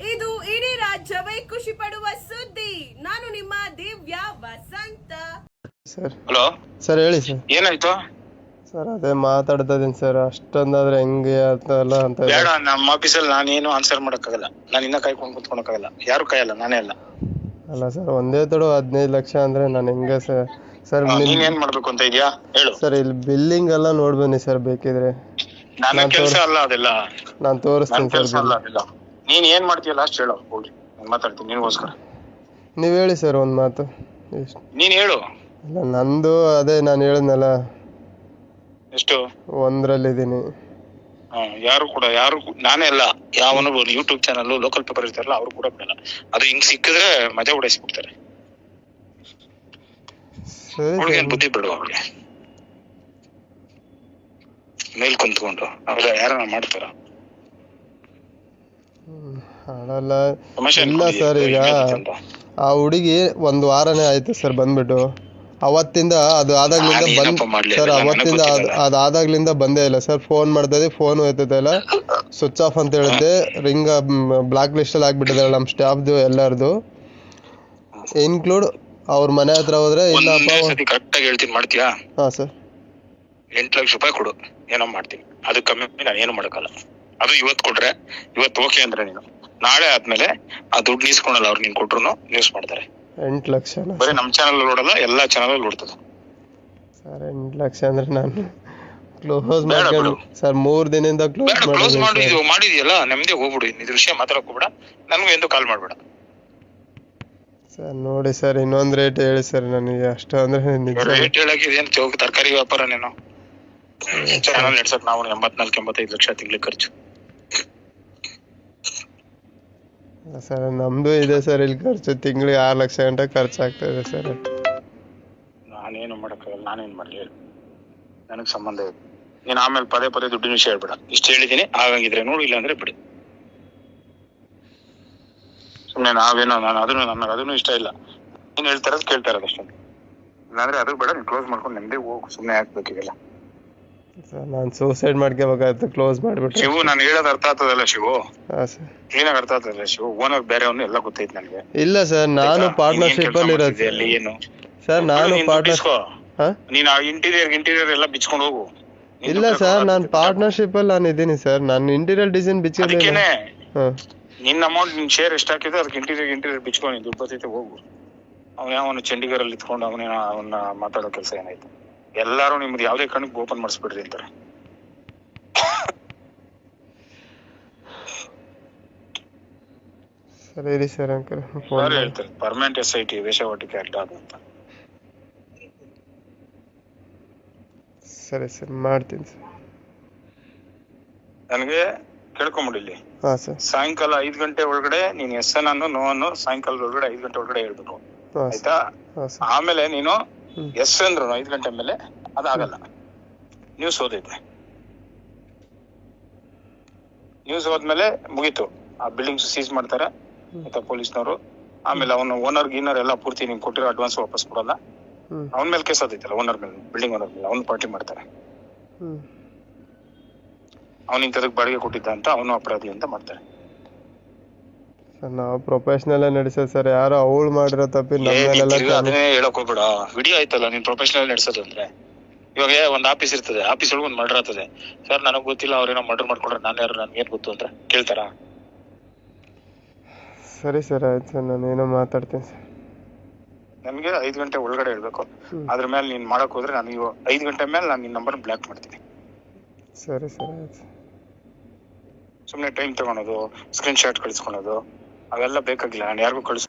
ಇದು ಇಡೀ ರಾಜ್ಯವೇ ಖುಷಿ ಪಡುವ ಸುದ್ದಿ. ನಾನು ನಿಮ್ಮ Divya Vasanth. Sir. Hello. Sir ಹೇಳಿ ಸರ್. ಏನಾಯ್ತು? ಸರ್ ಅದೇ ಮಾತಾಡ್ತಾ ಇದೀನಿ ಸರ್. ಅಷ್ಟೊಂದಾದ್ರೆ ಹೆಂಗೆ ಅಂತಲ್ಲ ಅಂತ. ಬೇಡ ನಮ್ಮ ಆಫೀಸಲ್ಲಿ ನಾನೇನು ಆನ್ಸರ್ ಮಾಡಕ್ಕಾಗಲ್ಲ. ನಾನು ಇನ್ನ ಕಾಯ್ಕೊಂಡು ಕುತ್ಕೊಳಕ್ಕಾಗಲ್ಲ. ಯಾರು ಕಾಯಲ್ಲ ನಾನೇ ಅಲ್ಲ. ಅಲ್ಲ ಸರ್ ಒಂದೇ ತಡು ಹದಿನೈದು ಲಕ್ಷ ಅಂದ್ರೆ ನಾನು ಹೆಂಗೆ ಸರ್? ಸರ್ ನೀನು ಏನ್ ಮಾಡ್ಬೇಕು ಅಂತ ಇದೆಯಾ? ಹೇಳು. ಸರ್ ಇಲ್ಲಿ ಬಿಲ್ಲಿಂಗ್ ಎಲ್ಲ ನೋಡ್ಬನ್ನಿ ಸರ್ ಬೇಕಿದ್ರೆ. ನನ್ನ ನಾನ್ ಕೆಲಸ ಅಲ್ಲ ಅದೆಲ್ಲ. ನಾನು ತೋರಿಸ್ತೀನಿ ಕೆಲಸ ಸರ್ ಅಲ್ಲ ಅದೆಲ್ಲ. ನೀನ್ ಏನ್ ಮಾಡ್ತೀಯ ಲಾಸ್ಟ್ ಹೇಳು. ಹೋಗಿ ನಾನು ಮಾತಾಡ್ತೀನಿ. ನಿನ್ಗೋಸ್ಕರ. ನೀವು ಹೇಳಿ ಸರ್ ಒಂದು ಮಾತು. ಎಷ್ಟು? ನೀನ್ ಹೇಳು. ನಂದು ಅದೇ ನಾನು ಹೇಳಿದ್ನಲ್ಲ. ಎಷ್ಟು? ಒಂದ್ರಲ್ಲಿದ್ದೀನಿ. ಹಾ, ಯಾರು ಕೂಡ ಯಾರು ಕೂ- ನಾನೇ ಅಲ್ಲ. ಯಾವನು ಯೂಟ್ಯೂಬ್ ಚಾನಲ್ ಲೋಕಲ್ ಪೇಪರ್ ಇರ್ತಾರಲ್ಲ ಅವ್ರು ಕೂಡ ಬಿಡಲ್ಲ. ಅದು ಹಿಂಗ್ ಸಿಕ್ಕಿದ್ರೆ ಮಜಾ ಉಡಾಯಿಸ್ಬಿಡ್ತಾರೆ ಸರಿ ಅವ್ಳಿಗೆ ಸರ್. ಬುದ್ಧಿ ಬಿಡು ಮೇಲ್ ಕುಂತ್ಕೊಂಡು. ಅವ್ರ ಯಾರನ್ನ ಮಾಡ್ತಾರ? ತಮಾಷೆ ಇಲ್ಲ? ಸರ್ ಈಗ ಆ ಹುಡುಗಿ ಒಂದು ವಾರನೇ ಆಯ್ತು ಸರ್ ಬಂದ್ಬಿಟ್ಟು. ಅವತ್ತಿಂದ ಅದು ಆದಾಗ್ಲಿಂದ ಬಂದ್ ಸರ್ ಅವತ್ತಿಂದ ನನಗ್ ಅದ್- ಗೊತ್ತಿಲ್ಲ. ಅದ್ ಆದಾಗ್ಲಿಂದ ಬಂದೇ ಇಲ್ಲ ಸರ್. ಫೋನ್ ಮಾಡ್ತಾ ಇದ್ದೀವಿ ಫೋನ್ ಹೋಯ್ತದೆ ಇಲ್ಲ. ಸ್ವಿಚ್ ಆಫ್ ಅಂತ ಹೇಳಿದ್ದೆ. ರಿಂಗ್ ಬ್ಲಾಕ್ ಲಿಸ್ಟ್ ಅಲ್ಲಿ ಆಗ್ಬಿಟ್ಟಿದ್ದಾರೆ ನಮ್ಮ ಸ್ಟಾಫ್ದು ಎಲ್ಲರದು. ಇನ್ಕ್ಲೂಡ್ ಅವ್ರ ಮನೆ ಹತ್ರ ಹೋದ್ರೆ ಇಲ್ಲಪ್ಪ ಒಂದೇ ಸತಿ ಕರೆಕ್ಟ್ ಆಗಿ ಹೇಳ್ತೀನಿ ಮಾಡ್ತೀಯಾ? ಹಾ ಸರ್. ಎಂಟು ಲಕ್ಷ ರೂಪಾಯಿ ಕೊಡು. ಏನೋ ಮಾಡ್ತೀನಿ. ಅದು ಕಮ್ಮಿ ನಾನು ಏನು ಮಾಡೋಕ್ಕಲ್ಲ. ಅದು ಇವತ್ತು ಕೊಟ್ರೆ ಇವತ್ತು ಓಕೆ ಅಂದ್ರೆ ನೀನು. ನಾಳೆ ಆದ್ಮೇಲೆ ಆ ದುಡ್ಡು ನೀಸ್ಕೊಳಲ್ಲ ಅವ್ರು ನಿನ್ ಕೊಟ್ರು ನ್ಯೂಸ್ ಮಾಡ್ತಾರೆ. ಎಂಟು ಲಕ್ಷ ಬರೀ ನಮ್ ಚಾನಲ್ ನೋಡಲ್ಲ ಎಲ್ಲಾ ಚಾನಲ್ ನೋಡ್ತದೆ. ಸರ್ ಎಂಟು ಲಕ್ಷ ಅಂದ್ರೆ ನಾನು ಕ್ಲೋಸ್ ಬೇಡ ಮಾಡ್ಕೊಂಡು ಬಿಡು. ಸರ್ ಮೂರ್ ದಿನದಿಂದ ಕ್ಲೋಸ್ ಬೇಡ ಕ್ಲೋಸ್ ಮಾಡಿದ್ಯಲ್ಲ ನೆಮ್ಮದಿ ಹೋಗ್ಬಿಡು. ಇದ್ರ ವಿಷಯ ಮಾತಾಡಕ್ ಹೋಗ್ಬೇಡ ನನ್ಗೂ ಎಂದು ಕಾಲ್ ಮಾಡ್ಬೇಡ. ಸರ್ ನೋಡಿ ಸರ್ ಇನ್ನೊಂದ್ ರೇಟ್ ಹೇಳಿ ಸರ್ ನನಗೆ. ಅಷ್ಟು ಅಂದ್ರೆ ನಿಜ. ರೇಟ್ ಹೇಳಕ್ಕೆ ಇದೇನ್ ತರಕಾರಿ ವ್ಯಾಪಾರ ನೀನು? ಚಾನಲ್ ನಡ್ಸಕ್ ನಾವು ಎಂಬತ್ನಾಲ್ಕು ಎಂಬತ್ತೈದು ಲಕ್ಷ ತಿಂಗ್ಳಿಗೆ ಖರ್ಚು. ಸರ್, ನಮ್ದು ಇದೆ ಸರ್, ಇಲ್ಲಿ ಖರ್ಚು. ತಿಂಗಳಿಗೆ ಆರು ಲಕ್ಷ ಗಂಟೆ ಖರ್ಚಾಗ್ತಾ ಇದೆ ಸರ್. ನಾನೇನು ಮಾಡಕ್ಕಾಗಲ್ಲ, ನಾನೇನ್ ಮಾಡಲಿ ಹೇಳಿ. ನನಗೆ ಸಂಬಂಧ ಇದೆ ನೀನು ಆಮೇಲೆ ಪದೇ ಪದೇ ದುಡ್ಡಿನ ವಿಷಯ ಹೇಳ್ಬೇಡ. ಇಷ್ಟು ಹೇಳಿದ್ದೀನಿ ಆಗಂಗಿದ್ರೆ ನೋಡು, ಇಲ್ಲ ಅಂದ್ರೆ ಬಿಡು. ಸುಮ್ನೆ ನಾವೇನೋ, ನಾನು ಅದನ್ನು ನನಗೆ ಅದನ್ನು ಇಷ್ಟ ಇಲ್ಲ. ನೀನು ಹೇಳ್ತಾರದು ಕೇಳ್ತಾ ಇರೋದು ಅಷ್ಟೊಂದು ಇಲ್ಲಾಂದ್ರೆ ಅದು ಬೇಡ, ನೀನು ಕ್ಲೋಸ್ ಮಾಡ್ಕೊಂಡು ನೆಮ್ಮದಿ ಹೋಗು. ಸುಮ್ಮನೆ ಹಾಕ್ಬೇಕೀಗೆಲ್ಲ ಸರ್ ನಾನು ಸೂಸೈಡ್ ಮಾಡ್ಕೋಬೇಕಾಯ್ತು ಕ್ಲೋಸ್ ಮಾಡ್ಬಿಟ್ಟು ಶಿವು ನಾನು ಹೇಳೋದು ಅರ್ಥ ಆಗ್ತದಲ್ಲ ಶಿವು? Clean sir. ಕ್ಲೀನಾಗಿ ಅರ್ಥ ಆಗ್ತದಲ್ಲ ಶಿವು? ಓನರ್ ಬೇರೆಯವನು ಎಲ್ಲ ಗೊತ್ತೈತೆ ನನಗೆ. ಇಲ್ಲ ಸರ್ ನಾನು ಪಾರ್ಟ್ನರ್ಶಿಪ್ ಅಲ್ಲಿ ಇರೋದು. ಅಲ್ಲಿ? ಏನು? ಸರ್ ನಾನು ಪಾರ್ಟ್ನರ್ ಹಾ? ನೀನು ನೀನ್ ಇಂಟೀರಿಯರ್ ಇಂಟೀರಿಯರ್ ಎಲ್ಲ ಬಿಚ್ಕೊಂಡು ಹೋಗು. ಇಲ್ಲ ಸರ್ ನಾನು ಪಾರ್ಟ್ನರ್ಶಿಪ್ ಅಲ್ಲಿ ನಾನು ಇದ್ದೀನಿ ಸರ್. ನಾನು ಇಂಟೀರಿಯರ್ ಡಿಸೈನ್ ಬಿಚ್ಚಿದ್ದೀನಿ ಅದಕ್ಕೇನೆ. ಹಾಂ. ನಿನ್ನ ಅಮೌಂಟ್ ನಿನ್ ಶೇರ್ ಎಷ್ಟು ಹಾಕಿದ್ರೆ ಅದಕ್ಕೆ ಇಂಟೀರಿಯರ್ ಇಂಟೀರಿಯರ್ ಬಿಚ್ಕೊಂಡು ದುಡ್ಡು ಬರ್ತೈತೆ ಹೋಗು. ಅವನ ಯಾವನು ಚಂಡೀಗರಲ್ಲಿ ಇತ್ಕೊಂಡು ಅವನೇನ ಅವನ್ನ ಮಾತಾಡೋ ಕೆಲಸ ಏನಾಯ್ತು. ಎಲ್ಲಾರು ನಿಮ್ದು ಯಾವ್ದೇ ಕಣ್ಣಿಗೆ ಓಪನ್ ಮಾಡಿಸ್ಬಿಡ್ರಿ ಅಂತಾರೆ. ಸರಿ ಇರಿ ಸರ್ ಅಂಕಲ್ ಹೇಳ್ತಾರೆ ಪರ್ಮನೆಂಟ್ ಎಸ್ ಐ ಟಿ ವೇಷವಾಟಿಕೆ ಅಡ್ಡ ಅಂತ. ಸರಿ ಸರ್ ಮಾಡ್ತೀನಿ ಸರ್. ನನಗೆ ಹಾಂ ಸರ್. ಸಾಯಂಕಾಲ ಐದ್ ಗಂಟೆ ಒಳಗಡೆ ನೀನು ಎಸ್ ಎನ್ ಅನ್ನು ನೋ ಅನ್ನು ಸಾಯಂಕಾಲದ ಒಳಗಡೆ ಐದ್ ಗಂಟೆ ಒಳಗಡೆ ಹೇಳ್ಬೇಕು. ಹಾಂ ಸರ್. ಆಯ್ತಾ? ಹಾಂ ಸರ್. ಆಮೇಲೆ ನೀನು. ಎಸ್ ಅಂದ್ರು ಐದು ಗಂಟೆ ಮೇಲೆ ಅದಾಗಲ್ಲ. ನ್ಯೂಸ್ ಓದೈತೆ ನ್ಯೂಸ್ ಹೋದ್ಮೇಲೆ ಮುಗೀತು. ಆ ಬಿಲ್ಡಿಂಗ್ಸ್ ಸೀಸ್ ಮಾಡ್ತಾರೆ ಮತ್ತೆ ಪೊಲೀಸ್ನವರು. ಆಮೇಲೆ ಅವನು ಓನರ್ ಗೀನರ್ ಎಲ್ಲ ಪೂರ್ತಿ ನಿಂಗೆ ಕೊಟ್ಟಿರೋ ಅಡ್ವಾನ್ಸ್ ವಾಪಸ್ ಕೊಡಲ್ಲ. ಅವನ ಮೇಲೆ ಕೇಸ್ ಆದೈತಲ್ಲ ಓನರ್ ಮೇಲೆ ಬಿಲ್ಡಿಂಗ್ ಓನರ್ ಮೇಲೆ ಅವ್ನು ಪಾರ್ಟಿ ಮಾಡ್ತಾರೆ. ಅವ್ನು ಇಂಥದಕ್ಕೆ ಬಾಡಿಗೆ ಕೊಟ್ಟಿದ್ದ ಅಂತ ಅವನು ಅಪರಾಧಿ ಅಂತ ಮಾಡ್ತಾರೆ. ಸರ್ ನಾವು ಪ್ರೊಫೆಷ್ನಲ್ ನಡೆಸೋದು ಸರ್ ಯಾರೋ ಅವಳು ಮಾಡಿರೋ ತಪ್ಪಿ ನಮ್ಮ ನೀನ್ ತಿರ್ಗಾ ಅದನ್ನೇ ಹೇಳಕ್ ಹೋಗ್ಬೇಡ. ವಿಡಿಯೋ ಆಯ್ತಲ್ಲ ನೀನ್ ಪ್ರೊಫೆಷನಲ್ ನಡೆಸೋದು ಅಂದ್ರೆ. ಇವಾಗ ಒಂದ್ ಆಫೀಸ್ ಇರ್ತದೆ. ಆಫೀಸ್ ಒಳಗೆ ಒಂದ್ ಮರ್ಡರ್ ಆಗ್ತದೆ. ಸರ್ ನನಗ್ ಗೊತ್ತಿಲ್ಲ ಅವ್ರೇನೋ ಮರ್ಡರ್ ಮಾಡ್ಕೊಂಡ್ರೆ ನಾನು ಯಾರು ನನ್ಗೆ ಏನ್ ಗೊತ್ತು ಅಂತ ಕೇಳ್ತಾರ? ಸರಿ ಸರ್ ಆಯ್ತು ಸರ್ ನಾನು ಏನೋ ಮಾತಾಡ್ತೀನಿ ಸರ್ ನನಗೆ ಐದ್ ಗಂಟೆ ಒಳಗಡೆ ಹೇಳ್ಬೇಕು. ಅದ್ರ ಮೇಲೆ ನೀನ್ ಮಾಡಕ್ ಹೋದ್ರೆ ನಾನು ಇವ ಐದ್ ಗಂಟೆ ಮೇಲೆ ನಾನು ನಿನ್ ನಂಬರ್ ಬ್ಲಾಕ್ ಮಾಡ್ತೀನಿ. ಸರಿ ಸರ್ ಆಯ್ತು ಸುಮ್ನೆ ಟೈಮ್ ತಗೊಳೋದು ಸ್ಕ್ರೀನ್ ಶಾಟ್ ಕಳಿಸ್ಕೊಳೋದು. ಅವೆಲ್ಲ ಬೇಕಾಗಿಲ್ಲ ನಾನು ಯಾರಿಗೂ ಕಳಿಸ್